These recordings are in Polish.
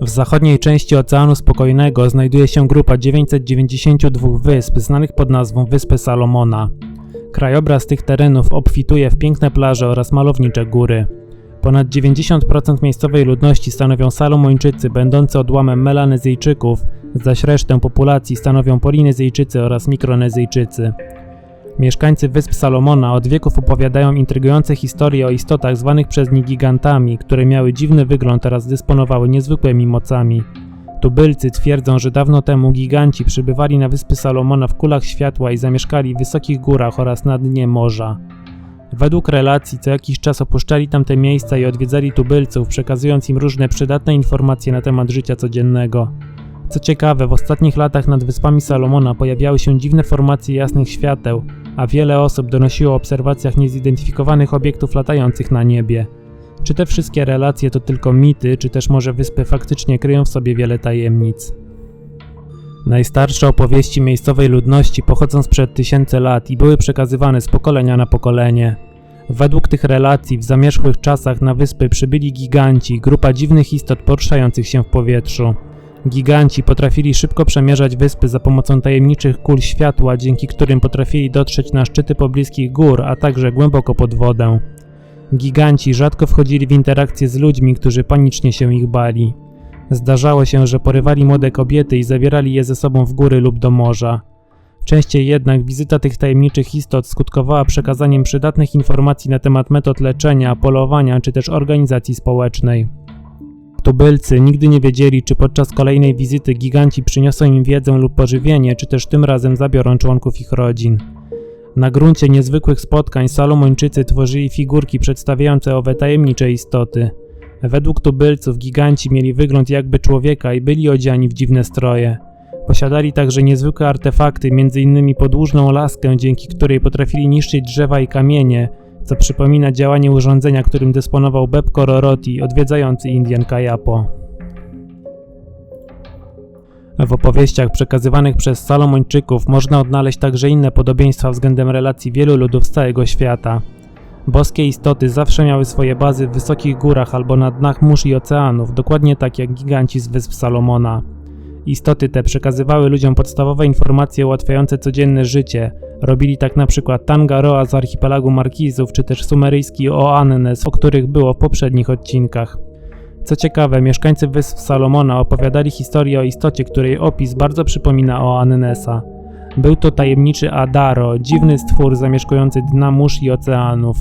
W zachodniej części Oceanu Spokojnego znajduje się grupa 992 wysp znanych pod nazwą Wyspy Salomona. Krajobraz tych terenów obfituje w piękne plaże oraz malownicze góry. Ponad 90% miejscowej ludności stanowią Salomończycy, będący odłamem Melanezyjczyków, zaś resztę populacji stanowią Polinezyjczycy oraz Mikronezyjczycy. Mieszkańcy Wysp Salomona od wieków opowiadają intrygujące historie o istotach zwanych przez nich gigantami, które miały dziwny wygląd oraz dysponowały niezwykłymi mocami. Tubylcy twierdzą, że dawno temu giganci przybywali na Wyspy Salomona w kulach światła i zamieszkali w wysokich górach oraz na dnie morza. Według relacji co jakiś czas opuszczali tamte miejsca i odwiedzali tubylców, przekazując im różne przydatne informacje na temat życia codziennego. Co ciekawe, w ostatnich latach nad Wyspami Salomona pojawiały się dziwne formacje jasnych świateł, a wiele osób donosiło o obserwacjach niezidentyfikowanych obiektów latających na niebie. Czy te wszystkie relacje to tylko mity, czy też może wyspy faktycznie kryją w sobie wiele tajemnic? Najstarsze opowieści miejscowej ludności pochodzą sprzed tysięcy lat i były przekazywane z pokolenia na pokolenie. Według tych relacji w zamierzchłych czasach na wyspy przybyli giganci, grupa dziwnych istot poruszających się w powietrzu. Giganci potrafili szybko przemierzać wyspy za pomocą tajemniczych kul światła, dzięki którym potrafili dotrzeć na szczyty pobliskich gór, a także głęboko pod wodę. Giganci rzadko wchodzili w interakcje z ludźmi, którzy panicznie się ich bali. Zdarzało się, że porywali młode kobiety i zabierali je ze sobą w góry lub do morza. Częściej jednak wizyta tych tajemniczych istot skutkowała przekazaniem przydatnych informacji na temat metod leczenia, polowania czy też organizacji społecznej. Tubylcy nigdy nie wiedzieli, czy podczas kolejnej wizyty giganci przyniosą im wiedzę lub pożywienie, czy też tym razem zabiorą członków ich rodzin. Na gruncie niezwykłych spotkań Salomończycy tworzyli figurki przedstawiające owe tajemnicze istoty. Według tubylców giganci mieli wygląd jakby człowieka i byli odziani w dziwne stroje. Posiadali także niezwykłe artefakty, m.in. podłużną laskę, dzięki której potrafili niszczyć drzewa i kamienie, co przypomina działanie urządzenia, którym dysponował Beb Kororoti, odwiedzający Indian Kayapo. W opowieściach przekazywanych przez Salomończyków można odnaleźć także inne podobieństwa względem relacji wielu ludów z całego świata. Boskie istoty zawsze miały swoje bazy w wysokich górach albo na dnach mórz i oceanów, dokładnie tak jak giganci z Wysp Salomona. Istoty te przekazywały ludziom podstawowe informacje ułatwiające codzienne życie. Robili tak na przykład Tangaroa z archipelagu Markizów, czy też sumeryjski Oannes, o których było w poprzednich odcinkach. Co ciekawe, mieszkańcy Wysp Salomona opowiadali historię o istocie, której opis bardzo przypomina Oannesa. Był to tajemniczy Adaro, dziwny stwór zamieszkujący dna mórz i oceanów.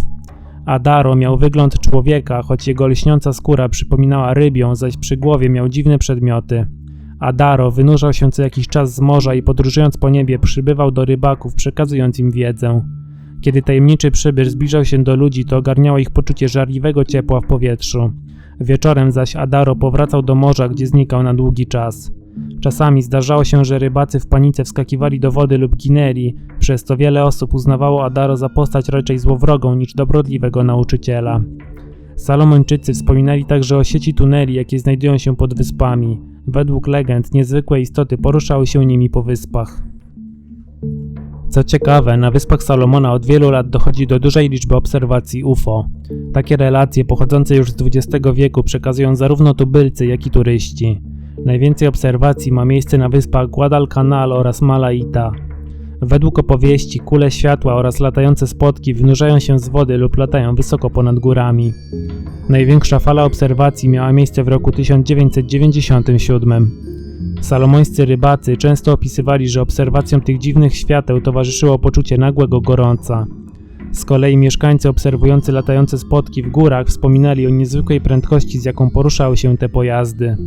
Adaro miał wygląd człowieka, choć jego lśniąca skóra przypominała rybią, zaś przy głowie miał dziwne przedmioty. Adaro wynurzał się co jakiś czas z morza i podróżując po niebie przybywał do rybaków, przekazując im wiedzę. Kiedy tajemniczy przybysz zbliżał się do ludzi, to ogarniało ich poczucie żarliwego ciepła w powietrzu. Wieczorem zaś Adaro powracał do morza, gdzie znikał na długi czas. Czasami zdarzało się, że rybacy w panice wskakiwali do wody lub ginęli, przez co wiele osób uznawało Adaro za postać raczej złowrogą niż dobrodliwego nauczyciela. Salomończycy wspominali także o sieci tuneli, jakie znajdują się pod wyspami. Według legend niezwykłe istoty poruszały się nimi po wyspach. Co ciekawe, na wyspach Salomona od wielu lat dochodzi do dużej liczby obserwacji UFO. Takie relacje pochodzące już z XX wieku przekazują zarówno tubylcy, jak i turyści. Najwięcej obserwacji ma miejsce na wyspach Guadalcanal oraz Malaita. Według opowieści kule światła oraz latające spotki wynurzają się z wody lub latają wysoko ponad górami. Największa fala obserwacji miała miejsce w roku 1997. Salomońscy rybacy często opisywali, że obserwacjom tych dziwnych świateł towarzyszyło poczucie nagłego gorąca. Z kolei mieszkańcy obserwujący latające spotki w górach wspominali o niezwykłej prędkości, z jaką poruszały się te pojazdy.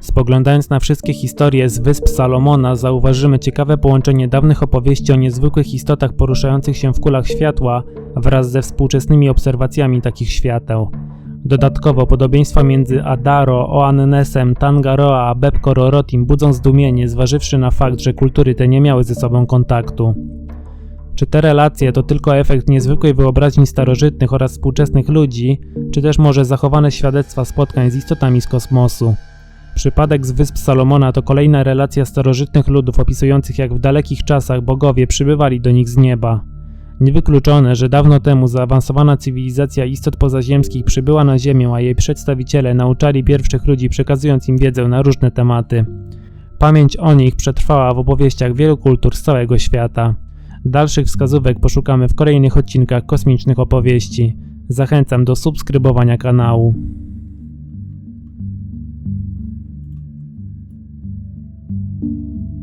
Spoglądając na wszystkie historie z wysp Salomona, zauważymy ciekawe połączenie dawnych opowieści o niezwykłych istotach poruszających się w kulach światła wraz ze współczesnymi obserwacjami takich świateł. Dodatkowo podobieństwa między Adaro, Oannesem, Tangaroa a Bebkororotim budzą zdumienie, zważywszy na fakt, że kultury te nie miały ze sobą kontaktu. Czy te relacje to tylko efekt niezwykłej wyobraźni starożytnych oraz współczesnych ludzi, czy też może zachowane świadectwa spotkań z istotami z kosmosu? Przypadek z Wysp Salomona to kolejna relacja starożytnych ludów opisujących jak w dalekich czasach bogowie przybywali do nich z nieba. Niewykluczone, że dawno temu zaawansowana cywilizacja istot pozaziemskich przybyła na Ziemię, a jej przedstawiciele nauczali pierwszych ludzi przekazując im wiedzę na różne tematy. Pamięć o nich przetrwała w opowieściach wielu kultur z całego świata. Dalszych wskazówek poszukamy w kolejnych odcinkach kosmicznych opowieści. Zachęcam do subskrybowania kanału. Thank you.